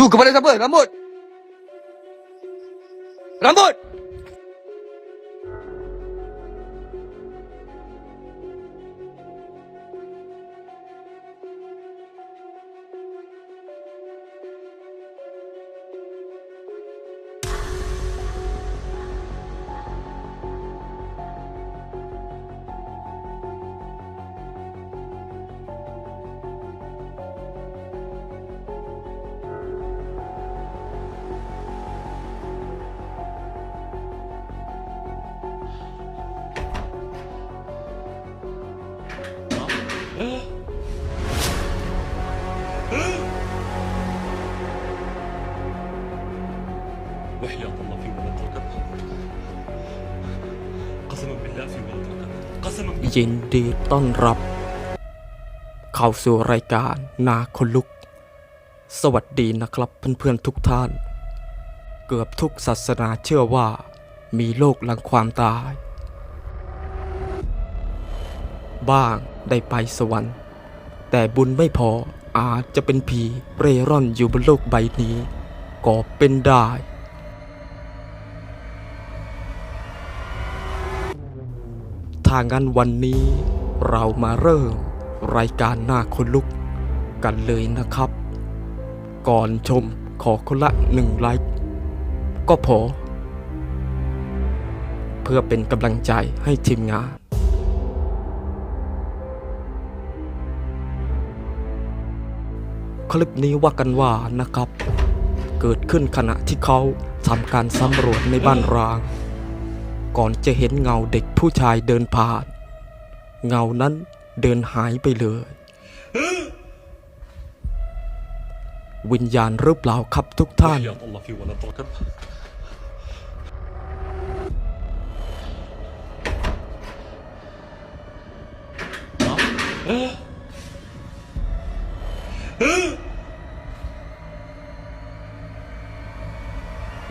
Tuh kepada siapa? Rambut. Rambut. ยินดีต้อนรับ เข้าสู่รายการนาคนลุก สวัสดีนะครับเพื่อนๆทุกท่าน เกือบทุกศาสนาเชื่อว่ามีโลกหลังความตาย บ้างได้ไปสวรรค์ แต่บุญไม่พออาจจะเป็นผีเร่ร่อนอยู่บนโลกใบนี้ ก็เป็นได้ ถ้างั้นวันนี้เรามาเริ่มรายการหน้าคนลุกกันเลยนะครับ ก่อนชมขอคนละหนึ่งไลค์ก็พอ เพื่อเป็นกำลังใจให้ทีมงาน คลิปนี้ว่ากันว่านะครับ เกิดขึ้นขณะที่เขาทำการสำรวจในบ้านร้าง ก่อนจะเห็นเงาเด็กผู้ชายเดินผ่าน เงานั้นเดินหายไปเลย วิญญาณหรือเปล่าครับทุกท่าน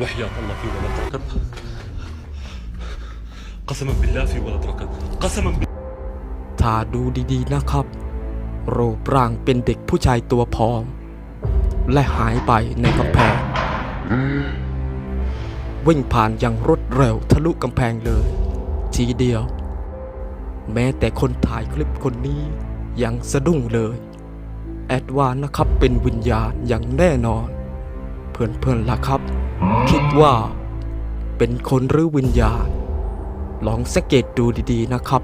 وحياة الله في ولد ركب قسما بالله في ولد ركب قسما بالله ถ้าดูดีๆนะครับ รูปร่างเป็นเด็กผู้ชายตัวผอม และหายไปในกำแพง วิ่งผ่านอย่างรวดเร็วทะลุกำแพงเลย ทีเดียว แม้แต่คนถ่ายคลิปคนนี้ยังสะดุ้งเลย แอดวานนะครับเป็นวิญญาณอย่างแน่นอน เพื่อนๆล่ะครับ คิดว่า เป็นคนหรือวิญญาณ ลองสังเกตดูดีๆนะครับ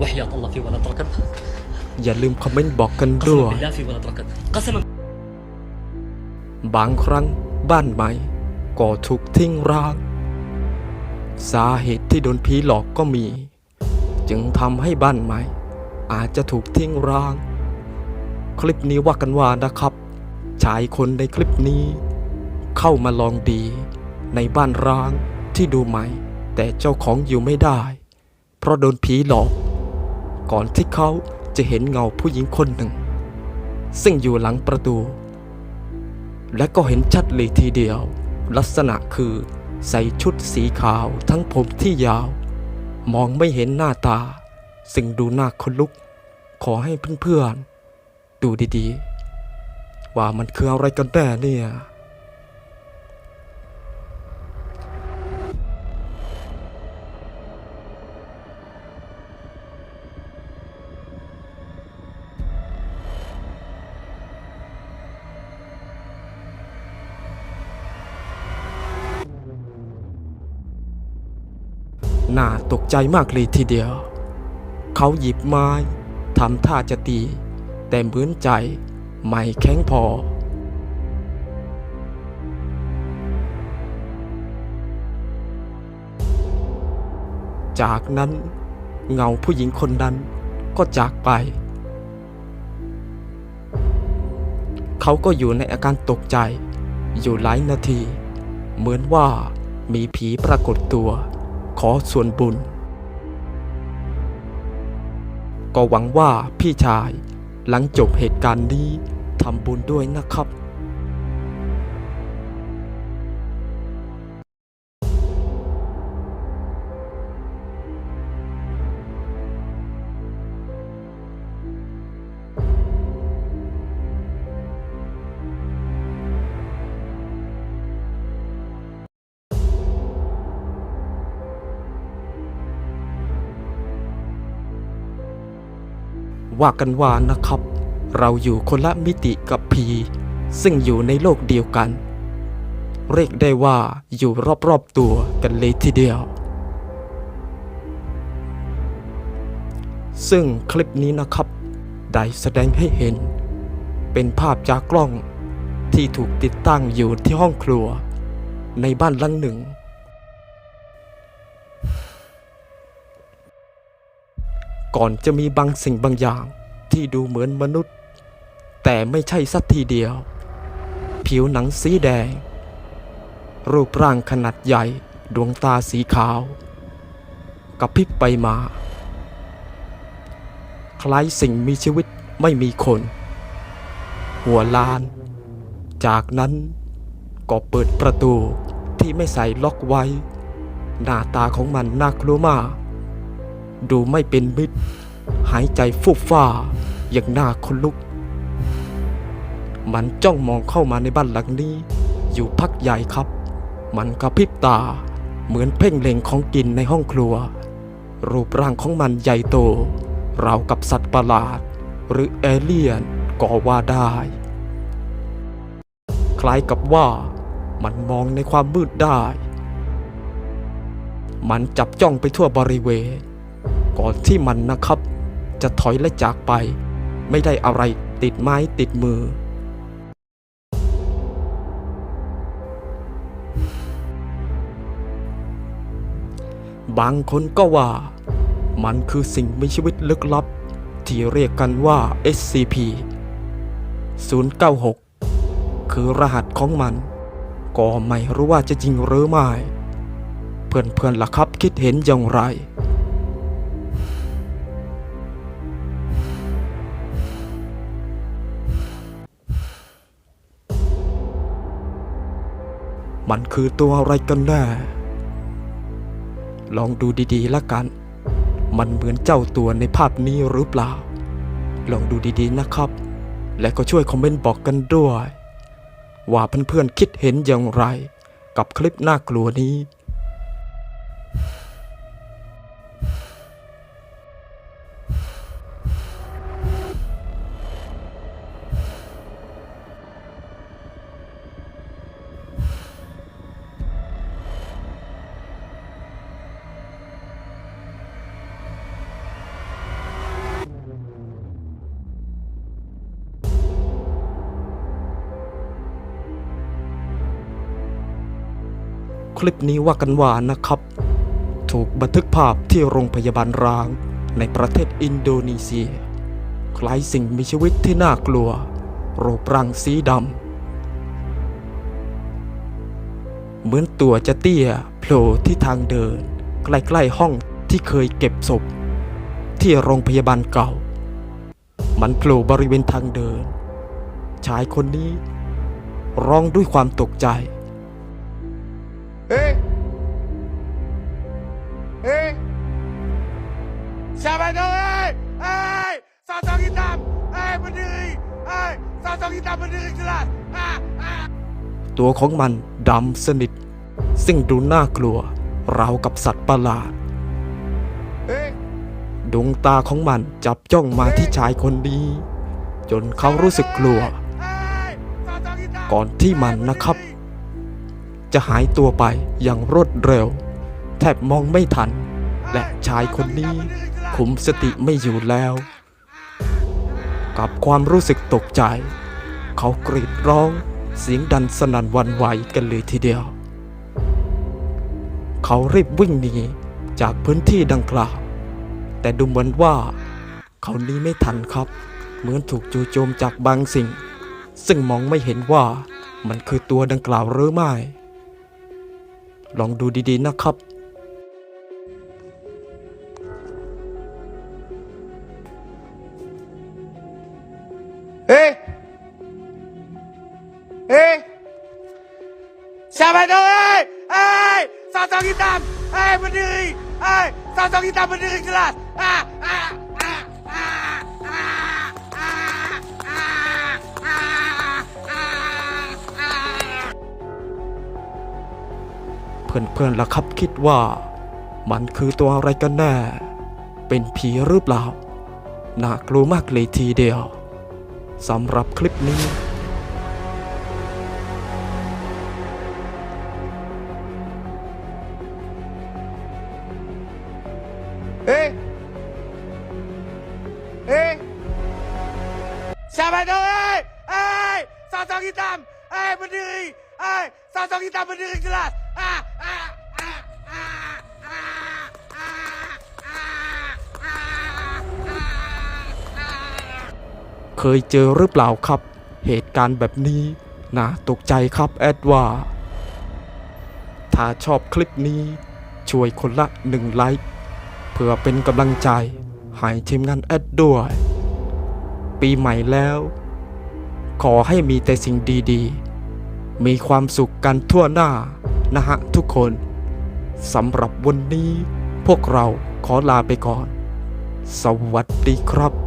وحياة الله في ولد ركب อย่าลืมคอมเมนต์บอกกันด้ว قسما ย بالله في ولد ركب قسما บางครั้งบ้านใหม่ก็ถูกทิ้งร้าง สาเหตุที่โดนผีหลอกก็มี จึงทำให้บ้านใหม่ อาจจะถูกทิ้งร้าง คลิปนี้ว่ากันว่านะครับชายคนในคลิปนี้ เข้ามาลองดี ในบ้านร้างที่ดูใหม่ แต่เจ้าของอยู่ไม่ได้ เพราะโดนผีหลอก ก่อนที่เขาจะเห็นเงาผู้หญิงคนหนึ่ง ซึ่งอยู่หลังประตู และก็เห็นชัดเลยทีเดียว ลักษณะคือใส่ชุดสีขาวทั้งผมที่ยาว มองไม่เห็นหน้าตา ซึ่งดูน่าขนลุก ขอให้เพื่อนๆดูดีๆ ว่ามันคืออะไรกันแน่เนี่ยน่าตกใจมากเลยทีเดียว เขาหยิบไม้ ทำท่าจะตี แต่เหมือนใจไม่แข็งพอ จากนั้นเงาผู้หญิงคนนั้นก็จากไป เขาก็อยู่ในอาการตกใจ อยู่หลายนาที เหมือนว่ามีผีปรากฏตัว ขอส่วนบุญ ก็หวังว่าพี่ชาย หลังจบเหตุการณ์นี้ทำบุญด้วยนะครับ ว่ากันว่านะครับ เราอยู่คนละมิติกับผี ซึ่งอยู่ในโลกเดียวกัน เรียกได้ว่าอยู่รอบๆตัวกันเลยทีเดียว ซึ่งคลิปนี้นะครับ ได้แสดงให้เห็น เป็นภาพจากกล้องที่ถูกติดตั้งอยู่ที่ห้องครัว ในบ้านหลังหนึ่ง ก่อนจะมีบางสิ่งบางอย่างที่ดูเหมือนมนุษย์ แต่ไม่ใช่สักทีเดียว ผิวหนังสีแดง รูปร่างขนาดใหญ่ดวงตาสีขาวกระพริบไปมา คล้ายสิ่งมีชีวิตไม่มีคน หัวลาน จากนั้นก็เปิดประตูที่ไม่ใส่ล็อกไว้ หน้าตาของมันน่ากลัวมาก ดูไม่เป็นมิตร หายใจฟุบฟ้าอย่างน่าขนลุก มันจ้องมองเข้ามาในบ้านหลังนี้ อยู่พักใหญ่ครับ มันกระพริบตาเหมือนเพ่งเล็งของกินในห้องครัว รูปร่างของมันใหญ่โต ราวกับสัตว์ประหลาด หรือเอเลี่ยนก็ว่าได้ คล้ายกับว่ามันมองในความมืดได้ มันจับจ้องไปทั่วบริเวณ ก่อนที่มันนะครับ จะถอยและจากไป ไม่ได้อะไรติดไม้ติดมือ บางคนก็ว่า มันคือสิ่งมีชีวิตลึกลับ ที่เรียกกันว่า SCP 096 คือรหัสของมัน ก็ไม่รู้ว่าจะจริงหรือไม่ เพื่อนๆล่ะครับคิดเห็นอย่างไร มันคือตัวอะไรกันแน่ ลองดูดีๆละกัน มันเหมือนเจ้าตัวในภาพนี้หรือเปล่า ลองดูดีๆนะครับ และก็ช่วยคอมเมนต์บอกกันด้วย ว่าเพื่อนๆคิดเห็นอย่างไร กับคลิปน่ากลัวนี้ ลิปนี้ว่ากันว่านะครับ ถูกบันทึกภาพที่โรงพยาบาลร้างในประเทศอินโดนีเซีย คล้ายสิ่งมีชีวิตที่น่ากลัว รูปร่างสีดำ เหมือนตัวจะเตี้ยโผล่ที่ทางเดิน ใกล้ๆห้องที่เคยเก็บศพ ที่โรงพยาบาลเก่า มันโผล่บริเวณทางเดิน ชายคนนี้ร้องด้วยความตกใจ ตัวของมันดำสนิท ซึ่งดูน่ากลัว ราวกับสัตว์ประหลาด Hé! ดวงตาของมันจับจ้องมาที่ชายคนนี้ จนเขารู้สึกกลัว Hei! Sosok hitam! ก่อนที่มันนะครับ จะหายตัวไปอย่างรวดเร็ว แทบมองไม่ทัน และชายคนนี้คุมสติไม่อยู่แล้ว กับความรู้สึกตกใจ เขากรีดร้องเสียงดันสนั่นวันไหวกันเลยทีเดียว เขารีบวิ่งหนีจากพื้นที่ดังกล่าว แต่ดูเหมือนว่า เขานี้ไม่ทันครับ เหมือนถูกจู่โจมจากบางสิ่ง ซึ่งมองไม่เห็นว่ามันคือตัวดังกล่าวหรือไม่ ลองดูดีๆนะครับ hitam. Eh, berdiri. Eh, sosok hitam berdiri jelas. Ah, ah. เพื่อนๆละครับคิดว่า มันคือตัวอะไรกันแน่ เป็นผีหรือเปล่า น่ากลัวมากเลยทีเดียวสำหรับคลิปนี้ เอ๊เอ๊ะชาบานเอ้เอ้สาวสองกิตามเอ้ยบันดึงเอ้สาวสองกิตามบันดึงกระสอ่อ่าอ่าอ่าอ่าอ่าเคยเจอหรือเปล่าครับ เหตุการณ์แบบนี้นะตกใจครับแอดว่า ถ้าชอบคลิปนี้ ช่วยคนละหนึ่งไลค์ เพื่อเป็นกำลังใจให้ทีมงานแอดด้วย ปีใหม่แล้ว ขอให้มีแต่สิ่งดีๆ มีความสุขกันทั่วหน้านะฮะทุกคนสำหรับวันนี้พวกเราขอลาไปก่อน สวัสดีครับ